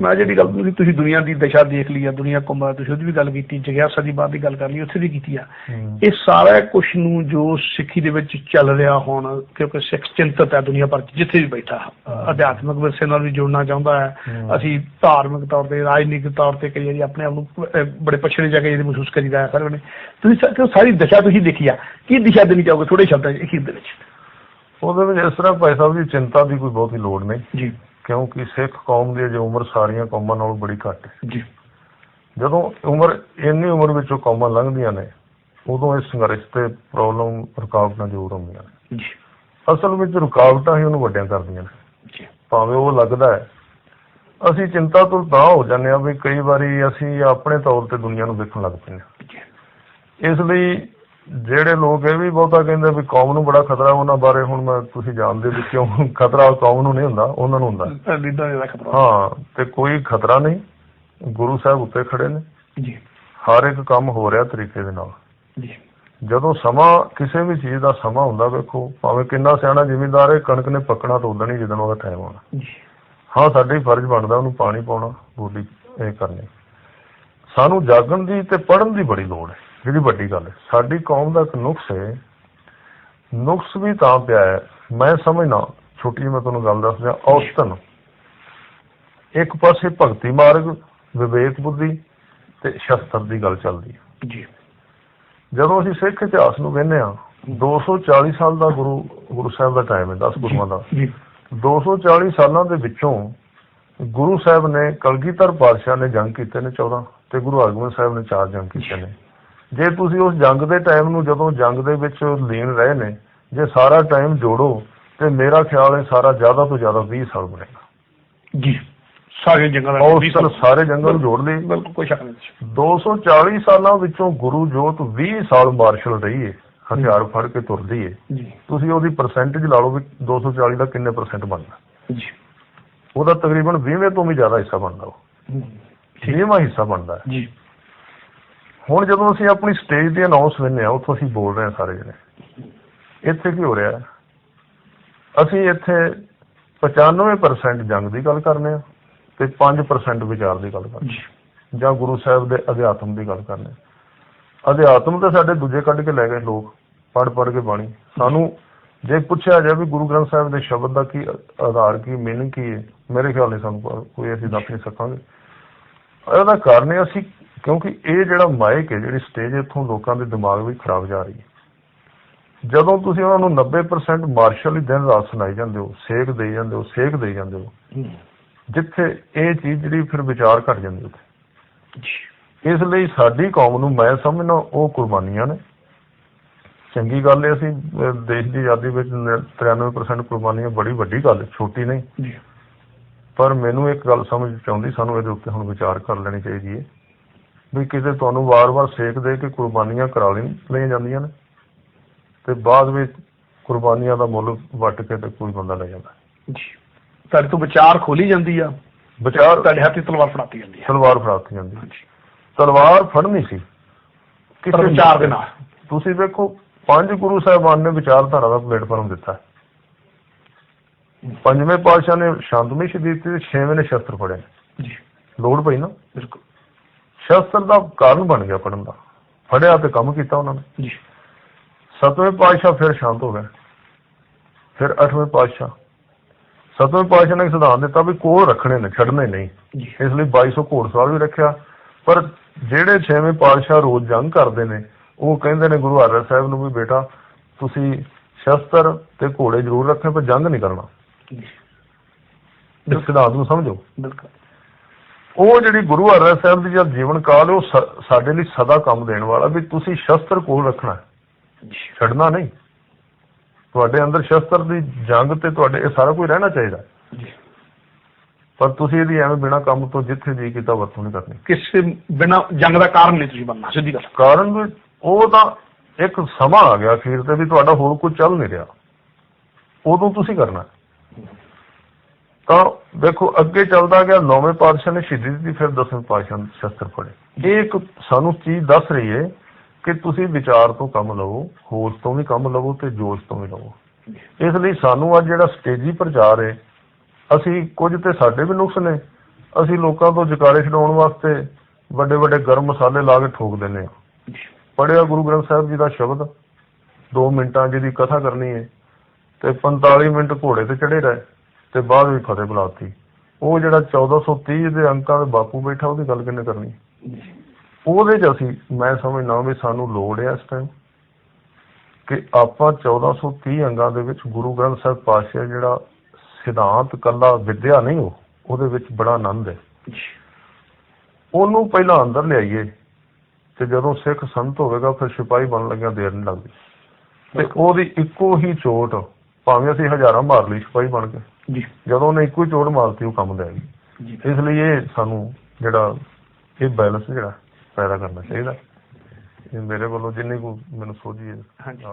ਮੈਂ ਜਿਹੜੀ ਗੱਲ ਤੁਸੀਂ ਤੁਸੀਂ ਦੁਨੀਆ ਦੀ ਦਸ਼ਾ ਦੇਖ ਲਈ ਆ ਦੁਨੀਆ ਘੁੰਮਾ ਤੁਸੀਂ ਉਹਦੀ ਵੀ ਗੱਲ ਕੀਤੀ ਜਗਿਆਸਾ ਦੀ ਬਾਤ ਦੀ ਗੱਲ ਕਰ ਲਈ ਉੱਥੇ ਵੀ ਕੀਤੀ ਆ। ਇਹ ਸਾਰਾ ਕੁਝ ਨੂੰ ਜੋ ਸਿੱਖੀ ਦੇ ਵਿੱਚ ਚੱਲ ਰਿਹਾ ਹੁਣ ਕਿਉਂਕਿ ਸਿੱਖ ਚਿੰਤਤ ਹੈ ਦੁਨੀਆ ਭਰ ਜਿੱਥੇ ਵੀ ਬੈਠਾ ਅਧਿਆਤਮਿਕ ਵਿਰਸੇ ਨਾਲ ਵੀ ਜੁੜਨਾ ਚਾਹੁੰਦਾ ਹੈ। ਅਸੀਂ ਧਾਰਮਿਕ ਤੌਰ ਤੇ ਰਾਜਨੀਤਿਕ ਤੌਰ ਤੇ ਕਈ ਵਾਰੀ ਆਪਣੇ ਆਪ ਨੂੰ ਬੜੇ ਪਛੜੇ ਜਾ ਕੇ ਜਿਹੜੀ ਮਹਿਸੂਸ ਕਰੀਦਾ ਹੈ ਸਾਰੇ ਨੇ ਤੁਸੀਂ ਸਾਰੀ ਦਸ਼ਾ ਤੁਸੀਂ ਦੇਖੀ ਆ ਕੀ ਦਿਸ਼ਾ ਦੇਣੀ ਚਾਹੋਗੇ ਥੋੜੇ ਸ਼ਬਦਾਂ 'ਚ ਅਖੀਰ ਦੇ ਵਿੱਚ? ਉਹਦੇ ਵਿੱਚ ਇਸ ਤਰ੍ਹਾਂ ਭਾਈ ਸਾਹਿਬ ਦੀ ਚਿੰਤਾ ਦੀ ਕੋਈ ਬਹੁਤੀ ਲੋੜ ਨਹੀਂ। ਜੀ। ਕਿਉਂਕਿ ਸਿੱਖ ਕੌਮ ਦੀ ਜੋ ਉਮਰ ਸਾਰੀਆਂ ਕੌਮਾਂ ਨਾਲੋਂ ਬੜੀ ਘੱਟ ਹੈ। ਜੀ। ਜਦੋਂ ਉਮਰ ਇੰਨੀ ਉਮਰ ਵਿੱਚੋਂ ਕੌਮਾਂ ਲੰਘਦੀਆਂ ਨੇ ਉਦੋਂ ਇਸ ਸੰਘਰਸ਼ ਤੇ ਪ੍ਰੋਬਲਮ ਰੁਕਾਵਟਾਂ ਜ਼ਰੂਰ ਆਉਂਦੀਆਂ ਨੇ। ਜੀ। ਅਸਲ ਵਿੱਚ ਰੁਕਾਵਟਾਂ ਹੀ ਉਹਨੂੰ ਵੱਡਿਆਂ ਕਰਦੀਆਂ ਨੇ। ਜੀ। ਭਾਵੇਂ ਉਹ ਲੱਗਦਾ ਹੈ। ਅਸੀਂ ਚਿੰਤਾ ਤੋਂ ਤਾਂ ਹੋ ਜਾਂਦੇ ਹਾਂ ਵੀ ਕਈ ਵਾਰੀ ਅਸੀਂ ਆਪਣੇ ਤੌਰ ਤੇ ਦੁਨੀਆ ਨੂੰ ਦੇਖਣ ਲੱਗ ਪੈਂਦੇ ਇਸ ਲਈ ਜਿਹੜੇ ਲੋਕ ਇਹ ਵੀ ਬਹੁਤਾ ਕਹਿੰਦੇ ਵੀ ਕੌਮ ਨੂੰ ਬੜਾ ਖਤਰਾ ਉਹਨਾਂ ਬਾਰੇ ਹੁਣ ਮੈਂ ਤੁਸੀਂ ਜਾਣਦੇ ਵੀ ਕਿਉਂ ਖਤਰਾ ਕੌਮ ਨੂੰ ਨਹੀਂ ਹੁੰਦਾ ਉਹਨਾਂ ਨੂੰ ਹੁੰਦਾ। ਲੀਡਰ ਦਾ ਖਤਰਾ। ਹਾਂ ਤੇ ਕੋਈ ਖਤਰਾ ਨਹੀਂ ਗੁਰੂ ਸਾਹਿਬ ਉੱਤੇ ਖੜੇ ਨੇ। ਜੀ। ਹਰ ਇੱਕ ਕੰਮ ਹੋ ਰਿਹਾ ਤਰੀਕੇ ਦੇ ਨਾਲ। ਜੀ। ਜਦੋਂ ਸਮਾਂ ਕਿਸੇ ਵੀ ਚੀਜ਼ ਦਾ ਸਮਾਂ ਹੁੰਦਾ ਵੇਖੋ ਭਾਵੇਂ ਕਿੰਨਾ ਸਿਆਣਾ ਜ਼ਿਮੀਂਦਾਰ ਹੈ ਕਣਕ ਨੇ ਪੱਕਣਾ ਤਾਂ ਉਦੋਂ ਹੀ ਜਦੋਂ ਉਹਦਾ ਟਾਈਮ ਆਉਣਾ। ਜੀ। ਹਾਂ ਸਾਡਾ ਹੀ ਫਰਜ਼ ਬਣਦਾ ਉਹਨੂੰ ਪਾਣੀ ਪਾਉਣਾ ਬੋਲੀ ਇਹ ਕਰਨੀ। ਸਾਨੂੰ ਜਾਗਣ ਦੀ ਤੇ ਪੜਨ ਦੀ ਬੜੀ ਲੋੜ ਹੈ। ਜਿਹੜੀ ਵੱਡੀ ਗੱਲ ਹੈ ਸਾਡੀ ਕੌਮ ਦਾ ਇੱਕ ਨੁਕਸ ਹੈ। ਨੁਕਸ ਵੀ ਤਾਂ ਪਿਆ ਹੈ ਮੈਂ ਸਮਝਣਾ ਛੋਟੀ ਮੈਂ ਤੁਹਾਨੂੰ ਗੱਲ ਦੱਸ ਔਸਤਨ। ਇੱਕ ਪਾਸੇ ਭਗਤੀ ਮਾਰਗ ਵਿਵੇਕ ਬੁੱਧੀ ਤੇ ਸ਼ਸਤਰ ਦੀ ਗੱਲ ਚੱਲਦੀ ਹੈ। ਜੀ। ਜਦੋਂ ਅਸੀਂ ਸਿੱਖ ਇਤਿਹਾਸ ਨੂੰ ਵੇਖਦੇ ਹਾਂ 240 ਸਾਲ ਦਾ ਗੁਰੂ ਗੁਰੂ ਸਾਹਿਬ ਦਾ ਟਾਈਮ ਹੈ 10 ਗੁਰੂਆਂ ਦਾ। ਜੀ। 240 ਸਾਲਾਂ ਦੇ ਵਿੱਚੋਂ ਗੁਰੂ ਸਾਹਿਬ ਨੇ ਕਲਗੀਧਰ ਪਾਤਸ਼ਾਹ ਨੇ ਜੰਗ ਕੀਤੇ ਨੇ 14 ਤੇ ਗੁਰੂ ਹਰਗੋਬਿੰਦ ਸਾਹਿਬ ਨੇ 4 ਜੰਗ ਕੀਤੇ ਨੇ। ਜੇ ਤੁਸੀਂ ਉਸ ਜੰਗ ਦੇ ਟਾਈਮ ਨੂੰ ਜਦੋਂ ਜੰਗ ਦੇ ਵਿੱਚ ਲੀਨ ਰਹੇ ਨੇ ਜੇ ਸਾਰਾ ਟਾਈਮ ਜੋੜੋ ਤੇ ਮੇਰਾ ਖਿਆਲ ਹੈ ਸਾਰਾ ਜ਼ਿਆਦਾ ਤੋਂ ਜ਼ਿਆਦਾ 20 ਸਾਲ ਬਣੇਗਾ। ਜੀ ਸਾਰੇ ਜੰਗਲ ਉਸ ਦਿਨ ਸਾਰੇ ਜੰਗਲ ਜੋੜ ਲਏ ਬਿਲਕੁਲ ਕੋਈ ਸ਼ੱਕ ਨਹੀਂ 240 ਸਾਲਾਂ ਵਿੱਚੋਂ ਗੁਰੂ ਜੋਤ 20 ਸਾਲ ਮਾਰਸ਼ਲ ਰਹੀ ਹੈ ਹਥਿਆਰ ਫੜ ਕੇ ਤੁਰਦੀ ਹੈ ਜੀ। ਤੁਸੀਂ ਉਹਦੀ ਪਰਸੈਂਟੇਜ ਲਾ ਲਓ ਵੀ 240 ਦਾ ਕਿੰਨੇ ਪਰਸੈਂਟ ਬਣਦਾ। ਜੀ। ਉਹਦਾ ਤਕਰੀਬਨ 20ਵੇਂ ਤੋਂ ਵੀ ਜ਼ਿਆਦਾ ਹਿੱਸਾ ਬਣਦਾ ਉਹ। ਹਮ, 20ਵਾਂ ਹਿੱਸਾ ਬਣਦਾ। ਜੀ। ਹੁਣ ਜਦੋਂ ਅਸੀਂ ਆਪਣੀ ਸਟੇਜ ਤੇ ਅਨਾਉਂਸ ਲੈਂਦੇ ਆ ਉੱਥੋਂ ਅਸੀਂ ਬੋਲ ਰਹੇ ਹਾਂ ਸਾਰੇ ਜਣੇ। ਇੱਥੇ ਕੀ ਹੋ ਰਿਹਾ ਹੈ? ਅਸੀਂ ਇੱਥੇ 95% ਜੰਗ ਦੀ ਗੱਲ ਕਰਨੇ ਆ ਤੇ 5% ਵਿਚਾਰ ਦੀ ਗੱਲ ਕਰਨੇ ਜਾਂ ਗੁਰੂ ਸਾਹਿਬ ਦੇ ਅਧਿਆਤਮ ਦੀ ਗੱਲ ਕਰਨੇ ਅਧਿਆਤਮ ਤਾਂ ਸਾਡੇ ਦੂਜੇ ਕੱਢ ਕੇ ਲੈ ਗਏ ਲੋਕ ਪੜ ਪੜ ਕੇ ਬਾਣੀ। ਸਾਨੂੰ ਜੇ ਪੁੱਛਿਆ ਜਾਵੇ ਗੁਰੂ ਗ੍ਰੰਥ ਸਾਹਿਬ ਦੇ ਸ਼ਬਦ ਦਾ ਕੀ ਆਧਾਰ, ਕੀ ਮੀਨਿੰਗ ਕੀ ਹੈ, ਮੇਰੇ ਖਿਆਲ ਨਹੀਂ ਸਾਨੂੰ ਕੋਈ ਅਸੀਂ ਦੱਸ ਨਹੀਂ ਸਕਾਂਗੇ। ਇਹਦਾ ਕਾਰਨ ਹੈ ਅਸੀਂ ਕਿਉਂਕਿ ਇਹ ਜਿਹੜਾ ਮਾਈਕ ਹੈ ਜਿਹੜੀ ਸਟੇਜ ਇੱਥੋਂ ਲੋਕਾਂ ਦੇ ਦਿਮਾਗ ਵਿੱਚ ਖਰਾਬ ਜਾ ਰਹੀ ਹੈ। ਜਦੋਂ ਤੁਸੀਂ ਉਹਨਾਂ ਨੂੰ 90% ਮਾਰਸ਼ਲ ਹੀ ਦਿਨ ਰਾਤ ਸੁਣਾਈ ਜਾਂਦੇ ਹੋ ਸੇਕ ਦੇਈ ਜਾਂਦੇ ਹੋ ਸੇਕ ਦੇਈ ਜਾਂਦੇ ਹੋ ਜਿੱਥੇ ਇਹ ਚੀਜ਼ ਜਿਹੜੀ ਫਿਰ ਵਿਚਾਰ ਘਟ ਜਾਂਦੀ ਉੱਥੇ। ਇਸ ਲਈ ਸਾਡੀ ਕੌਮ ਨੂੰ ਮੈਂ ਸਮਝਣਾ ਉਹ ਕੁਰਬਾਨੀਆਂ ਨੇ। ਚੰਗੀ ਗੱਲ ਹੈ ਅਸੀਂ ਦੇਸ਼ ਦੀ ਆਜ਼ਾਦੀ ਵਿੱਚ ਨ- 93% ਕੁਰਬਾਨੀਆਂ ਬੜੀ ਵੱਡੀ ਗੱਲ ਹੈ ਛੋਟੀ ਨਹੀਂ। ਪਰ ਮੈਨੂੰ ਇੱਕ ਗੱਲ ਸਮਝ ਚ ਆਉਂਦੀ ਸਾਨੂੰ ਇਹਦੇ ਉੱਤੇ ਹੁਣ ਵਿਚਾਰ ਕਰ ਲੈਣੀ ਚਾਹੀਦੀ ਹੈ। ਵੀ ਕਿਤੇ ਤੁਹਾਨੂੰ ਵਾਰ-ਵਾਰ ਸੇਕ ਦੇ ਕੇ ਕੁਰਬਾਨੀਆਂ ਕਰਾ ਲਈ ਲਈਆਂ ਜਾਂਦੀਆਂ ਨੇ। ਤੇ ਬਾਅਦ ਵਿੱਚ ਕੁਰਬਾਨੀਆਂ ਦਾ ਮੁੱਲ ਵੱਟ ਕੇ ਤੇ ਕੋਈ ਬੰਦਾ ਲੈ ਜਾਂਦਾ। ਜੀ। ਤੁਹਾਡੇ ਤੋਂ ਵਿਚਾਰ ਖੋਲੀ ਜਾਂਦੀ ਆ। ਵਿਚਾਰ ਤੁਹਾਡੇ ਹੱਥੀ ਤਲਵਾਰ ਫੜਾਤੀ ਜਾਂਦੀ ਆ। ਤਲਵਾਰ ਫੜਾਤੀ ਜਾਂਦੀ ਹੈ। ਤਲਵਾਰ ਫੜਨੀ ਸੀ। ਪਰ ਵਿਚਾਰ ਦੇ ਨਾਲ। ਤੁਸੀਂ ਵੇਖੋ ਪੰਜ ਗੁਰੂ ਸਾਹਿਬਾਨ ਨੇ ਵਿਚਾਰਧਾਰਾ ਦਾ ਪਲੇਟਫਾਰਮ ਦਿੱਤਾ। ਹੈ। ਪੰਜਵੇਂ ਪਾਤਸ਼ਾਹ ਨੇ ਸ਼ਾਂਤਮਈ ਸ਼ਹੀਦੀ ਦਿੱਤੀ ਤੇ ਛੇਵੇਂ ਨੇ ਸ਼ਸਤਰ ਫੜਿਆ ਜੀ। ਲੋੜ ਪਈ ਨਾ? ਬਿਲਕੁਲ। ਸ਼ਸਤਰ ਦਾ ਕਾਰਨ ਬਣ ਗਿਆ ਪੜਨ ਦਾ। ਫੜਿਆ ਤੇ ਕੰਮ ਕੀਤਾ ਉਹਨਾਂ ਨੇ। ਜੀ। ਸਤਵੇਂ ਪਾਤਸ਼ਾਹ ਫਿਰ ਸ਼ਾਂਤ ਹੋ ਗਏ। ਫਿਰ ਅੱਠਵੇਂ ਪਾਤਸ਼ਾਹ। ਸਤਵੇਂ ਪਾਤਸ਼ਾਹ ਨੇ ਸਿਧਾਂਤ ਦਿੱਤਾ ਵੀ ਕੋਲ ਰੱਖਣੇ ਨੇ ਛੱਡਣੇ ਨਹੀਂ। ਇਸ ਲਈ 2200 ਘੋੜਸਵਾਰ ਵੀ ਰੱਖਿਆ। ਪਰ ਜਿਹੜੇ ਛੇਵੇਂ ਪਾਤਸ਼ਾਹ ਰੋਜ਼ ਜੰਗ ਕਰਦੇ ਨੇ ਉਹ ਕਹਿੰਦੇ ਨੇ ਗੁਰੂ ਹਰਿ ਸਾਹਿਬ ਨੂੰ ਵੀ ਬੇਟਾ ਤੁਸੀਂ ਸ਼ਸਤਰ ਤੇ ਘੋੜੇ ਜ਼ਰੂਰ ਰੱਖੇ ਪਰ ਜੰਗ ਨਹੀਂ ਕਰਨਾ। ਜੀ। ਇਸ ਸਿਧਾਂਤ ਨੂੰ ਸਮਝੋ। ਬਿਲਕੁਲ। ਉਹ ਜਿਹੜੀ ਗੁਰੂ ਹਰਿ ਸਾਹਿਬ ਦੀ ਜਦ ਜੀਵਨ ਕਾਲ ਉਹ ਸਾਡੇ ਲਈ ਸਦਾ ਕੰਮ ਦੇਣ ਵਾਲਾ ਵੀ ਤੁਸੀਂ ਸ਼ਸਤਰ ਕੋਲ ਰੱਖਣਾ ਛੱਡਣਾ ਨਹੀਂ। ਤੁਹਾਡੇ ਅੰਦਰ ਸ਼ਸਤਰ ਦੀ ਜੰਗ ਤੇ ਤੁਹਾਡੇ ਇਹ ਸਾਰਾ ਕੁਝ ਰਹਿਣਾ ਚਾਹੀਦਾ ਪਰ ਤੁਸੀਂ ਇਹਦੀ ਐਵੇਂ ਬਿਨਾ ਕੰਮ ਤੋਂ ਜਿੱਥੇ ਜੀ ਕੀਤਾ ਵਰਤੋਂ ਨਹੀਂ ਕਰਨੀ। ਕਿਸੇ ਬਿਨਾ ਜੰਗ ਦਾ ਕਾਰਨ ਨਹੀਂ ਤੁਸੀਂ ਬਣਨਾ ਸਿੱਧੀ ਗੱਲ। ਕਾਰਨ ਉਹ ਤਾਂ ਇੱਕ ਸਮਾਂ ਆ ਗਿਆ ਅਖੀਰ ਤੇ ਵੀ ਤੁਹਾਡਾ ਹੋਰ ਕੁਝ ਚੱਲ ਨਹੀਂ ਰਿਹਾ। ਉਦੋਂ ਤੁਸੀਂ ਕਰਨਾ ਤਾਂ ਵੇਖੋ, ਅੱਗੇ ਚੱਲਦਾ ਗਿਆ, ਨੌਵੇਂ ਪਾਤਸ਼ਾਹ ਨੇ ਸ਼ਹੀਦੀ ਦਿੱਤੀ, ਫਿਰ ਦਸਵੇਂ ਪਾਤਸ਼ਾਹ ਨੇ ਸ਼ਸਤਰ ਫੜੇ। ਇਹ ਇੱਕ ਸਾਨੂੰ ਚੀਜ਼ ਦੱਸ ਰਹੀ ਹੈ ਕਿ ਤੁਸੀਂ ਵਿਚਾਰ ਤੋਂ ਕੰਮ ਲਵੋ, ਹੋਸ਼ ਤੋਂ ਵੀ ਕੰਮ ਲਵੋ ਤੇ ਜੋਸ਼ ਤੋਂ ਵੀ ਲਵੋ। ਇਸ ਲਈ ਸਾਨੂੰ ਅੱਜ ਜਿਹੜਾ ਸਟੇਜੀ ਪ੍ਰਚਾਰ ਹੈ ਅਸੀਂ ਕੁਝ ਤੇ ਸਾਡੇ ਵੀ ਨੁਕਸ ਨੇ। ਅਸੀਂ ਲੋਕਾਂ ਤੋਂ ਜਕਾਰੇ ਛਡਾਉਣ ਵਾਸਤੇ ਵੱਡੇ ਵੱਡੇ ਗਰਮ ਮਸਾਲੇ ਲਾ ਕੇ ਠੋਕ ਦਿੰਦੇ ਆ ਪੜਿਆ ਗੁਰੂ ਗ੍ਰੰਥ ਸਾਹਿਬ ਜੀ ਦਾ ਸ਼ਬਦ 2 ਮਿੰਟਾਂ ਜਿਹਦੀ ਕਥਾ ਕਰਨੀ ਹੈ ਤੇ 45 ਮਿੰਟ ਘੋੜੇ ਤੇ ਚੜੇ ਰਹੇ। ਤੇ ਬਾਅਦ ਵਿੱਚ ਫਤਿਹ ਬੁਲਾਤੀ। ਉਹ ਜਿਹੜਾ 1430 ਦੇ ਅੰਕਾਂ ਦੇ ਬਾਪੂ ਬੈਠਾ ਉਹਦੀ ਗੱਲ ਕਿੰਨੇ ਕਰਨੀ? ਉਹਦੇ 'ਚ ਅਸੀਂ ਮੈਂ ਸਮਝਦਾ ਵੀ ਸਾਨੂੰ ਲੋੜ ਹੈ ਇਸ ਟਾਈਮ ਕਿ ਆਪਾਂ 1430 ਅੰਗਾਂ ਦੇ ਵਿੱਚ ਗੁਰੂ ਗ੍ਰੰਥ ਸਾਹਿਬ ਪਾਤਸ਼ਾਹ ਜਿਹੜਾ ਸਿਧਾਂਤ ਕੱਲਾ ਵਿਦਿਆ ਨਹੀਂ ਉਹ ਉਹਦੇ ਵਿੱਚ ਬੜਾ ਆਨੰਦ ਹੈ। ਉਹਨੂੰ ਪਹਿਲਾਂ ਅੰਦਰ ਲਿਆਈਏ ਤੇ ਜਦੋਂ ਸਿੱਖ ਸੰਤ ਹੋਵੇਗਾ ਫਿਰ ਸਿਪਾਹੀ ਬਣਨ ਲੱਗਿਆ ਦੇਰ ਨਹੀਂ ਲੱਗਦੀ। ਤੇ ਉਹਦੀ ਇੱਕੋ ਹੀ ਚੋਟ ਭਾਵੇਂ ਅਸੀਂ ਹਜ਼ਾਰਾਂ ਮਾਰ ਲਈ ਸਿਪਾਹੀ ਬਣ ਕੇ। ਜੀ। ਜਦੋਂ ਉਹਨੇ ਇੱਕੋ ਹੀ ਚੋਟ ਮਾਰਤੀ ਉਹ ਕੰਮ ਲੈ ਗਈ। ਇਸ ਲਈ ਇਹ ਸਾਨੂੰ ਜਿਹੜਾ ਇਹ ਬੈਲੈਂਸ ਜਿਹੜਾ ਪੈਦਾ ਕਰਨਾ ਚਾਹੀਦਾ। ਇਹ ਮੇਰੇ ਵੱਲੋਂ ਜਿੰਨੀ ਕੁ ਮੈਨੂੰ ਸੋਝੀ ਹੈ ਹਾਂਜੀ।